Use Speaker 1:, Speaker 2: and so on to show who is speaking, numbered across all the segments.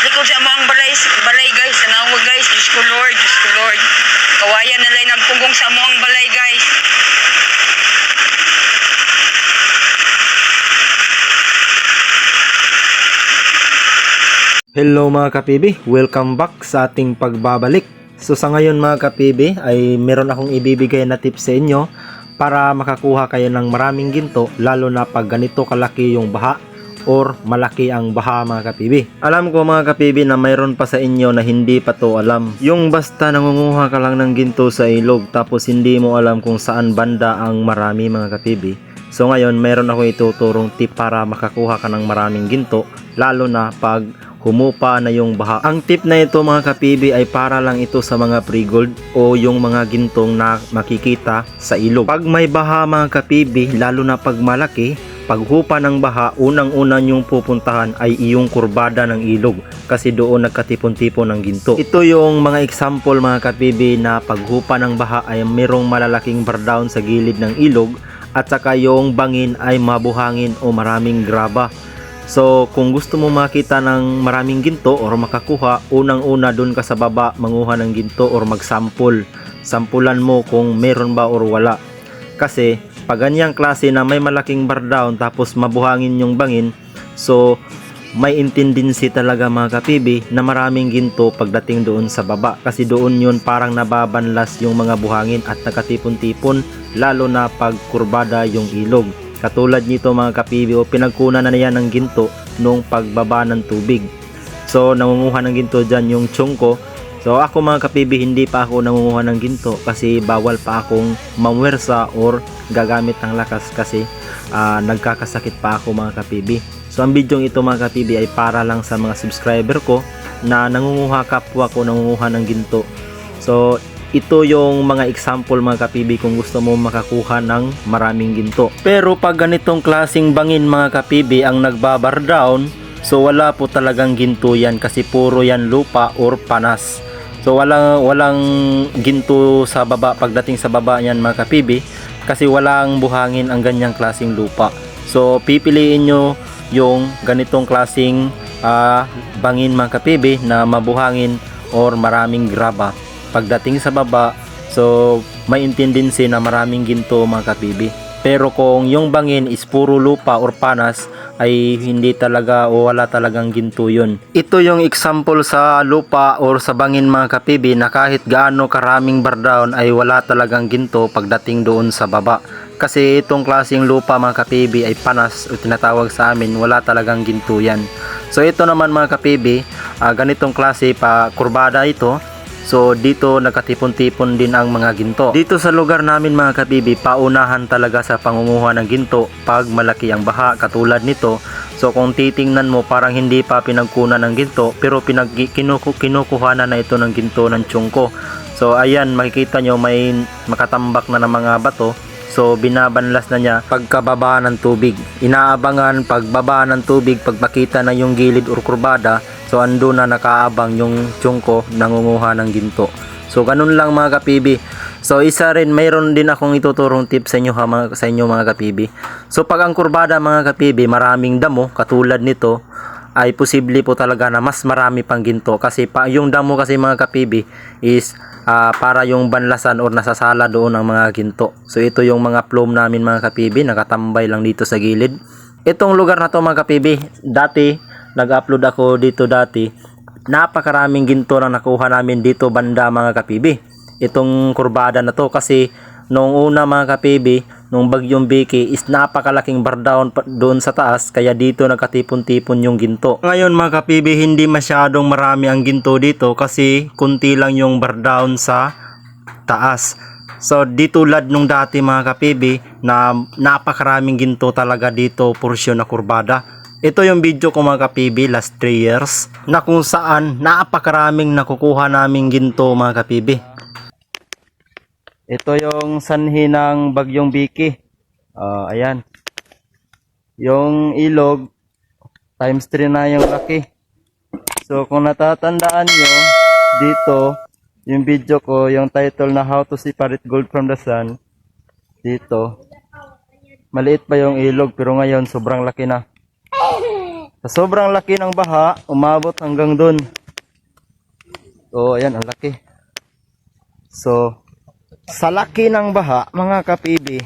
Speaker 1: likod sa mga balay, balay guys. Tanawa guys. Diyos ko Lord, Diyos ko Lord. Kawayan na lang ng pugong sa mga balay guys.
Speaker 2: Hello mga kapibi, welcome back sa ating pagbabalik. So sa ngayon mga kapibi ay meron akong ibibigay na tips sa inyo para makakuha kayo ng maraming ginto lalo na pag ganito kalaki yung baha or malaki ang baha mga kapibi. Alam ko mga kapibi na mayroon pa sa inyo na hindi pa to alam. Yung basta nangunguha ka lang ng ginto sa ilog tapos hindi mo alam kung saan banda ang marami mga kapibi. So ngayon mayroon ako ituturong tip para makakuha ka ng maraming ginto lalo na pag humupa na yung baha. Ang tip na ito mga kapibi ay para lang ito sa mga pre-gold o yung mga gintong na makikita sa ilog. Pag may baha mga kapibi, lalo na pag malaki, paghupa ng baha, unang-una yung pupuntahan ay iyong kurbada ng ilog kasi doon nagkatipon-tipon ng ginto. Ito yung mga example mga kapibi na paghupa ng baha ay mayroong malalaking bar down sa gilid ng ilog at saka yung bangin ay mabuhangin o maraming graba. So, kung gusto mo makita ng maraming ginto or makakuha, unang-una dun ka sa baba manguha ng ginto or magsample. Sampulan mo kung meron ba or wala. Kasi, pag ganyang klase na may malaking bar down tapos mabuhangin yung bangin, so may intendincy talaga mga kapibi na maraming ginto pagdating doon sa baba. Kasi doon yun parang nababanlas yung mga buhangin at nakatipon-tipon lalo na pag kurbada yung ilog. Katulad nito mga kapibi o pinagkunan na niya ng ginto nung pagbaba ng tubig. So nangunguha ng ginto dyan yung chungko. So ako mga kapibi hindi pa ako nangunguha ng ginto kasi bawal pa akong mamwersa or gagamit ng lakas kasi ah, nagkakasakit pa ako mga kapibi. So ang video ito mga kapibi ay para lang sa mga subscriber ko na nangunguha kapwa ko nangunguha ng ginto. So ito yung mga example mga kapibi kung gusto mo makakuha ng maraming ginto. Pero pag ganitong klasing bangin mga kapibi ang nagbabar down, so wala po talagang ginto yan kasi puro yan lupa or panas. So walang walang ginto sa baba pagdating sa baba niyan mga kapibi kasi walang buhangin ang ganyang klasing lupa. So pipiliin nyo yung ganitong klasing ah, bangin mga kapibi na mabuhangin or maraming graba pagdating sa baba so may tendency na maraming ginto mga kapibi pero kung yung bangin is puro lupa or panas ay hindi talaga o wala talagang ginto yun. Ito yung example sa lupa or sa bangin mga kapibi na kahit gaano karaming bar down ay wala talagang ginto pagdating doon sa baba. Kasi itong klaseng lupa mga kapibi ay panas o tinatawag sa amin wala talagang ginto yan. So ito naman mga kapibi ah, ganitong klase pa kurbada ito So dito nagkatipon-tipon din ang mga ginto. Dito sa lugar namin mga kabibi, paunahan talaga sa pangunguha ng ginto pag malaki ang baha katulad nito. So kung titingnan mo parang hindi pa pinagkunan ng ginto pero pinag kinuku, kinukuhanan na ito ng ginto ng tiyungko. So ayan makikita nyo may makatambak na ng mga bato. So binabanlas na niya pagkababa ng tubig. Inaabangan pagbaba ng tubig pag makita na yung gilid or kurbada. So ando na nakaabang yung tiyungko nangunguha ng ginto. So ganun lang mga kapibi. So isa rin mayroon din akong ituturong tip sa inyo ha, mga, sa inyo mga kapibi. So pag ang kurbada mga kapibi maraming damo katulad nito ay posible po talaga na mas marami pang ginto kasi pa, yung damo kasi mga kapibi is ah, para yung banlasan or nasasala doon ang mga ginto. So ito yung mga plume namin mga kapibi, nakatambay lang dito sa gilid. Itong lugar na to mga kapibi, dati nag-upload ako dito dati. Napakaraming ginto na nakuha namin dito banda mga kapibi. Itong kurbada na to kasi nung una mga kapibi, nung bagyong Biki is napakalaking bar down pa- doon sa taas kaya dito nagkatipon-tipon yung ginto. Ngayon mga kapibi, hindi masyadong marami ang ginto dito kasi kunti lang yung bar down sa taas. So di tulad nung dati mga kapibi na napakaraming ginto talaga dito porsyon na kurbada. Ito yung video ko mga kapibi last 3 years na kung saan napakaraming nakukuha naming ginto mga kapibi. Ito yung sanhi ng bagyong Biki. Ah, ayan. Yung ilog times 3 na yung laki. So kung natatandaan nyo dito yung video ko, yung title na How to Separate Gold from the Sun dito. Maliit pa yung ilog pero ngayon sobrang laki na. Sa sobrang laki ng baha, umabot hanggang doon. So, ayan, ang laki. So, sa laki ng baha, mga kapibi,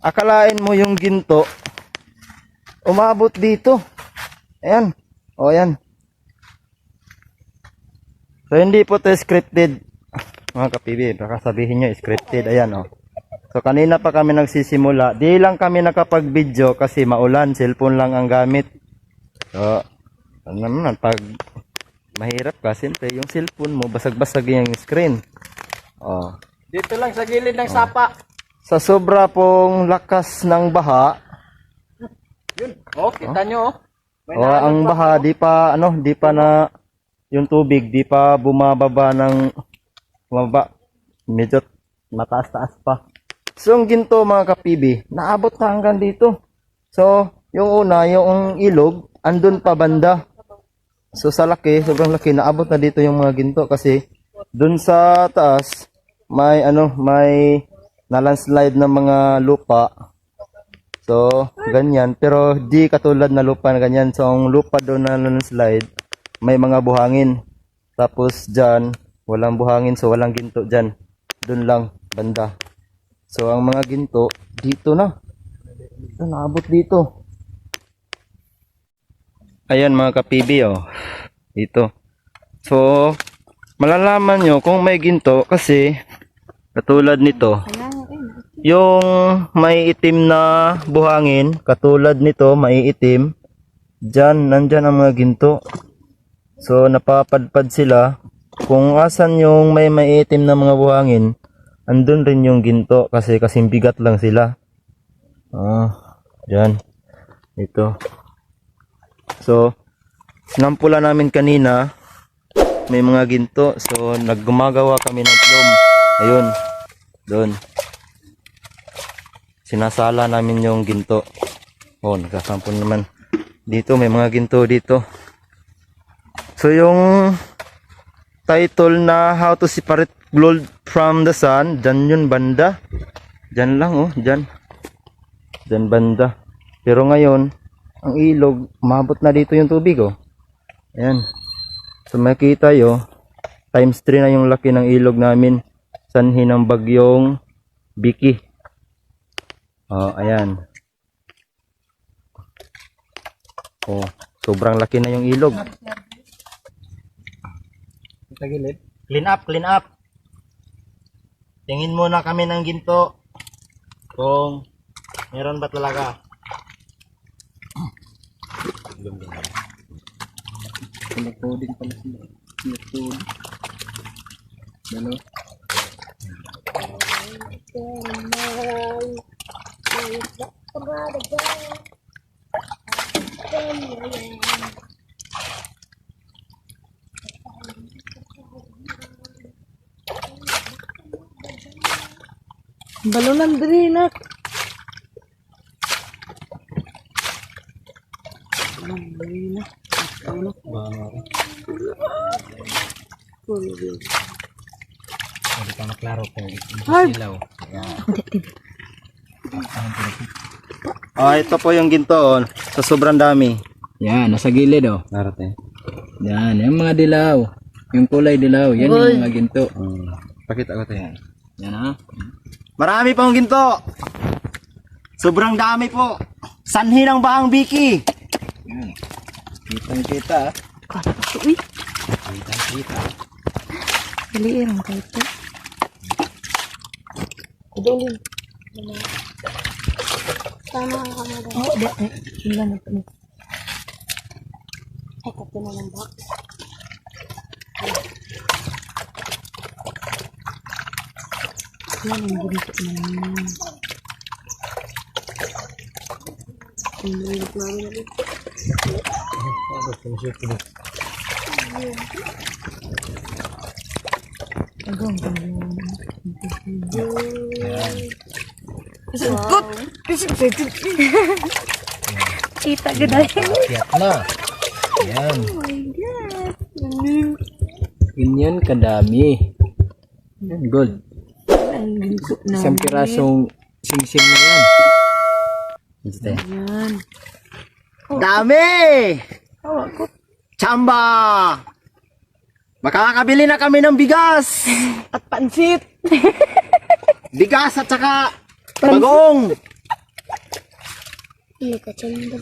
Speaker 2: akalain mo yung ginto, umabot dito. Ayan. O, ayan. So, hindi po to scripted. Mga kapibi, baka sabihin nyo, scripted. Ayan, o. So, kanina pa kami nagsisimula. Di lang kami nakapag-video kasi maulan. Cellphone lang ang gamit. So, ano naman, pag mahirap ka, siyempre, yung cellphone mo, basag-basag yung screen. Oh.
Speaker 3: Dito lang sa gilid ng sapa.
Speaker 2: Sa sobra pong lakas ng baha,
Speaker 3: Yun. Oh, kita nyo oh. May
Speaker 2: o ang baha, di pa, ano, di pa na, yung tubig, di pa bumababa ng, bumaba, medyo mataas-taas pa. So, yung ginto, mga kapibi, naabot na hanggang dito. So, yung una, yung ilog, andun pa banda. So, sa laki, sobrang laki, naabot na dito yung mga ginto kasi, dun sa taas, may, ano, may, nalandslide ng mga lupa. So, ganyan. Pero di katulad na lupa na ganyan. So, ang lupa doon na landslide, may mga buhangin. Tapos dyan, walang buhangin. So, walang ginto dyan. Doon lang, banda. So, ang mga ginto, dito na. Ito, naabot dito. Ayan mga kapibi, oh. Dito. So, malalaman nyo kung may ginto kasi katulad nito, yung may itim na buhangin, katulad nito, may itim, dyan, nandyan ang mga ginto. So, napapadpad sila. Kung asan yung may maiitim na mga buhangin, andun rin yung ginto kasi kasing bigat lang sila. Ah, dyan. Ito. So, sinampula namin kanina, may mga ginto. So, naggumagawa kami ng plum. Ayun. Doon sinasala namin yung ginto. Oh, nagkasampon naman. Dito, may mga ginto dito. So, yung title na How to Separate Gold from the Sun, dyan yun banda. Dyan lang, oh, dyan. Dyan banda. Pero ngayon, ang ilog, umabot na dito yung tubig, oh. Ayan. So, makita yo, times 3 na yung laki ng ilog namin. Sanhi ng bagyong Biki. Oh, ayan. Oh, sobrang laki na yung ilog.
Speaker 3: Sa gilid.
Speaker 2: Clean up, clean up. Tingin muna kami ng ginto. Kung meron ba talaga.
Speaker 3: Pinag-coding pala sila. Pinag-coding. Ano?
Speaker 1: Balunan diri nak.
Speaker 3: Hindi pa maklaro kung silaw.
Speaker 2: Ah, ito po yung ginto oh. Sa sobrang dami.
Speaker 3: Yan, nasa gilid oh.
Speaker 2: Narate.
Speaker 3: Yan, yung mga dilaw. Yung kulay dilaw, yan yung mga ginto.
Speaker 2: Hmm. Pakita ko tayo.
Speaker 3: Yan ah.
Speaker 2: Marami pong ginto. Sobrang dami po. Sanhi ng bahang biki.
Speaker 3: Yan. Kitang kita ah.
Speaker 1: Uy,
Speaker 3: Kitang kita.
Speaker 1: dali irang kay to. Dali. Tama ka mo. Oh, di eh. Ilan na to. Ay, kape na lang ba? Yan ang ginto naman. Ang ginto namin. Agong Sugod! Kasi excited. Kita ganda.
Speaker 3: Kiat na. Yan.
Speaker 1: Oh my God.
Speaker 3: Ganyan kadami. Yan, gold.
Speaker 1: Ang ginto na.
Speaker 3: Isang pirasong sing-sing na yan.
Speaker 2: Ito.
Speaker 1: Yan.
Speaker 2: Dami! Chamba! Makakabili na kami ng bigas!
Speaker 4: At pansit.
Speaker 2: Bigas at saka bagong!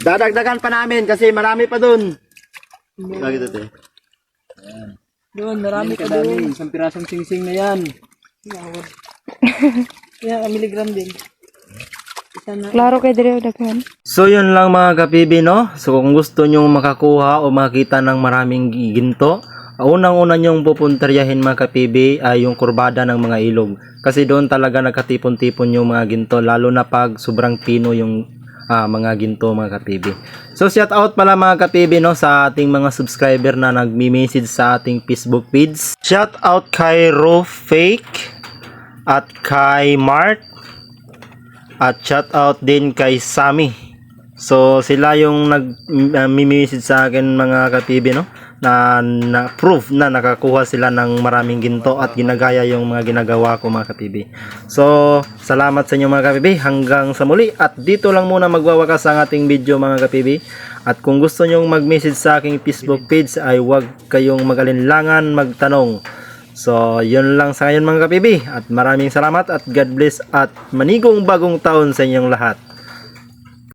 Speaker 2: Dadagdagan pa namin kasi marami pa dun. Lagi ito, te.
Speaker 4: Doon, marami ka
Speaker 3: Kadami, isang pirasong singsing na yan.
Speaker 4: Yan, ang miligram din.
Speaker 5: Klaro kay dire daghan.
Speaker 2: So yun lang mga kapibi no. So kung gusto nyong makakuha o makita ng maraming ginto, unang-una nyong pupuntaryahin mga kapibi ay yung kurbada ng mga ilog. Kasi doon talaga nagkatipon-tipon yung mga ginto lalo na pag sobrang pino yung ah, mga ginto mga kapibi. So shout out pala mga kapibi no sa ating mga subscriber na nagmi-message sa ating Facebook page. Shout out kay Ro Fake at kay Mart at shout out din kay Sammy. So sila yung nag uh, message sa akin mga ka-TV no na, na proof na nakakuha sila ng maraming ginto at ginagaya yung mga ginagawa ko mga ka-TV. So salamat sa inyo mga ka-TV hanggang sa muli at dito lang muna magwawakas ang ating video mga ka-TV. At kung gusto nyong mag-message sa aking Facebook page ay huwag kayong magalinlangan magtanong. So, yun lang sa ngayon mga kapibi at maraming salamat at God bless at manigong bagong taon sa inyong lahat.